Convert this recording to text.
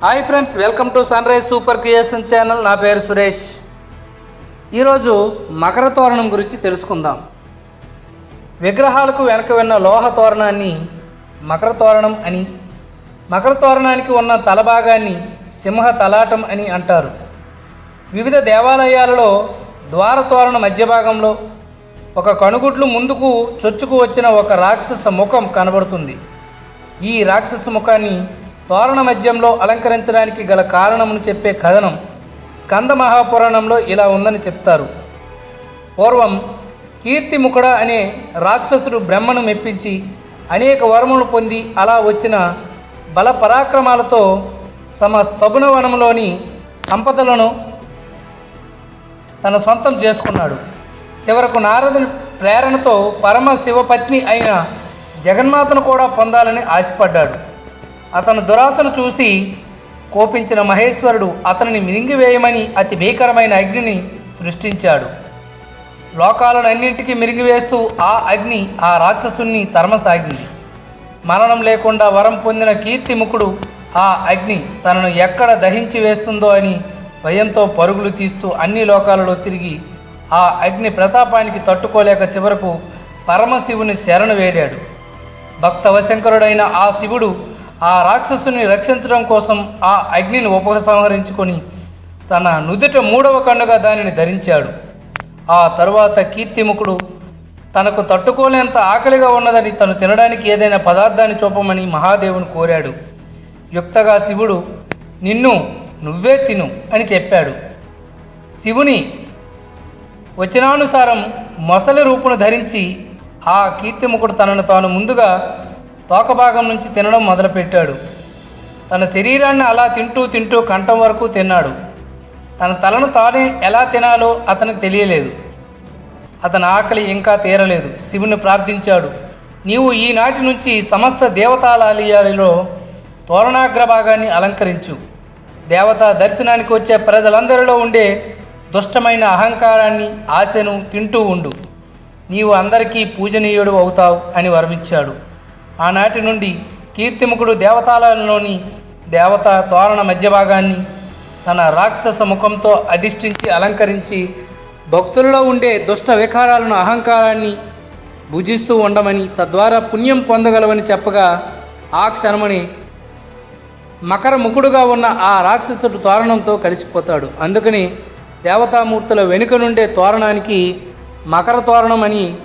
Hi friends welcome to sunrise super creation channel. నా పేరు సురేష్. ఈరోజు మకర తోరణం గురించి తెలుసుకుందాం. విగ్రహాలకు వెనక ఉన్న లోహ తోరణాన్ని మకర తోరణం అని మకర తోరణానికి ఉన్న తలభాగాన్ని సింహ తలాటం అని అంటారు. వివిధ దేవాలయాలలో ద్వార తోరణ మధ్య భాగంలో ఒక కనుగుడ్లు ముందుకు చొచ్చుకు వచ్చిన ఒక రాక్షస ముఖం కనబడుతుంది. ఈ రాక్షస ముఖాన్ని తోరణ మధ్యంలో అలంకరించడానికి గల కారణమును చెప్పే కథనం స్కంద మహాపురాణంలో ఇలా ఉందని చెప్తారు. పూర్వం కీర్తిముఖుడ అనే రాక్షసుడు బ్రహ్మను మెప్పించి అనేక వరములు పొంది అలా వచ్చిన బల పరాక్రమాలతో సమ స్తబునవనంలోని సంపదలను తన సొంతం చేసుకున్నాడు. చివరకు నారదుని ప్రేరణతో పరమ శివపత్ని అయిన జగన్మాతను కూడా పొందాలని ఆశపడ్డాడు. అతను దురాశను చూసి కోపించిన మహేశ్వరుడు అతనిని మిరింగివేయమని అతి భీకరమైన అగ్నిని సృష్టించాడు. లోకాలనన్నింటికీ మిరిగివేస్తూ ఆ అగ్ని ఆ రాక్షసుని తరమసాగింది. మరణం లేకుండా వరం పొందిన కీర్తిముఖుడు ఆ అగ్ని తనను ఎక్కడ దహించి వేస్తుందో అని భయంతో పరుగులు తీస్తూ అన్ని లోకాలలో తిరిగి ఆ అగ్ని ప్రతాపానికి తట్టుకోలేక చివరకు పరమశివుని శరణు వేడాడు. భక్తవశంకరుడైన ఆ శివుడు ఆ రాక్షసుని రక్షించడం కోసం ఆ అగ్నిని ఉపసంహరించుకొని తన నుదుట మూడవ కన్నుగా దానిని ధరించాడు. ఆ తరువాత కీర్తిముఖుడు తనకు తట్టుకోలేంత ఆకలిగా ఉన్నదని తను తినడానికి ఏదైనా పదార్థాన్ని చూపమని మహాదేవుని కోరాడు. యుక్తగా శివుడు నిన్ను నువ్వే తిను అని చెప్పాడు. శివుని వచనానుసారం మొసలి రూపును ధరించి ఆ కీర్తిముఖుడు తనను తాను ముందుగా తోకభాగం నుంచి తినడం మొదలుపెట్టాడు. తన శరీరాన్ని అలా తింటూ తింటూ కంఠం వరకు తిన్నాడు. తన తలను తానే ఎలా తినాలో అతనికి తెలియలేదు. అతని ఆకలి ఇంకా తీరలేదు. శివుని ప్రార్థించాడు నీవు ఈనాటి నుంచి సమస్త దేవతాలయాలలో తోరణాగ్రభాగాన్ని అలంకరించు. దేవతా దర్శనానికి వచ్చే ప్రజలందరిలో ఉండే దుష్టమైన అహంకారాన్ని ఆశను తింటూ ఉండు. నీవు అందరికీ పూజనీయుడు అవుతావు అని వరమిచ్చాడు. ఆనాటి నుండి కీర్తిముఖుడు దేవతాలయంలోని దేవత తోరణ మధ్య భాగాన్ని తన రాక్షస ముఖంతో అధిష్ఠించి అలంకరించి భక్తులలో ఉండే దుష్ట వికారాలను అహంకారాన్ని భుజిస్తూ ఉండమని తద్వారా పుణ్యం పొందగలవని చెప్పగా ఆ క్షణమని మకరముఖుడుగా ఉన్న ఆ రాక్షసుడు తోరణంతో కలిసిపోతాడు. అందుకని దేవతామూర్తుల వెనుక నుండే తోరణానికి మకర తోరణం అని